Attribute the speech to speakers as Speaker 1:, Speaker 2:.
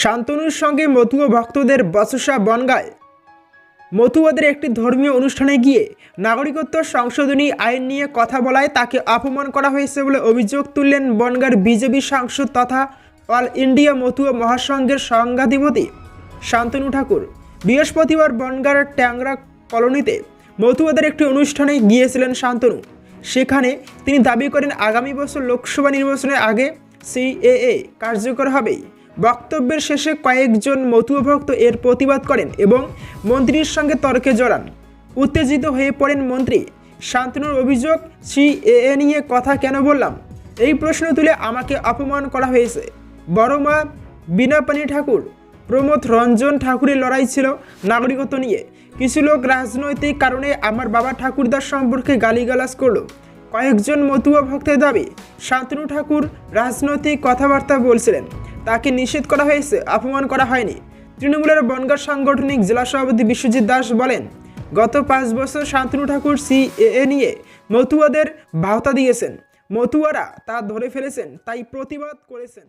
Speaker 1: শান্তনুর সঙ্গে মতুয়া ভক্তদের বচসা বনগায়। মতুয়াদের একটি ধর্মীয় অনুষ্ঠানে গিয়ে নাগরিকত্ব সংশোধনী আইন নিয়ে কথা বলায় তাকে অপমান করা হয়েছে বলে অভিযোগ তুললেন বনগাঁর বিজেপি সাংসদ তথা অল ইন্ডিয়া মতুয়া মহাসংঘের সংঘাধিপতি শান্তনু ঠাকুর। বৃহস্পতিবার বনগাঁর ট্যাংরা কলোনিতে মতুয়াদের একটি অনুষ্ঠানে গিয়েছিলেন শান্তনু। সেখানে তিনি দাবি করেন, আগামী বছর লোকসভা নির্বাচনের আগে সিএএ কার্যকর হবেই। বক্তব্যের শেষে কয়েকজন মতুয়া ভক্ত এর প্রতিবাদ করেন এবং মন্ত্রীর সঙ্গে তর্কে জড়ান। উত্তেজিত হয়ে পড়েন মন্ত্রী। শান্তনুর অভিযোগ সিএএ নিয়ে কথা কেন বললাম? এই প্রশ্ন তুলে আমাকে অপমান করা হয়েছে। বড় মা বীণাপানি ঠাকুর, প্রমোদ রঞ্জন ঠাকুরের লড়াই ছিল নাগরিকত্ব নিয়ে। কিছু লোক রাজনৈতিক কারণে আমার বাবা ঠাকুরদার সম্পর্কে গালিগালাজ করল। কয়েকজন মতুয়া ভক্তের দাবি, শান্তনু ঠাকুর রাজনৈতিক কথাবার্তা বলছিলেন। তাকে নিষেধ করা হয়েছে, অপমান করা হয়নি। তৃণমূলের বনগাঁ সাংগঠনিক জেলা সভাপতি বিশ্বজিৎ দাস বলেন, গত পাঁচ বছর শান্তনু ঠাকুর সিএএ নিয়ে মতুয়াদের ভাওতা দিয়েছেন। মতুয়ারা তা ধরে ফেলেছেন, তাই প্রতিবাদ করেছেন।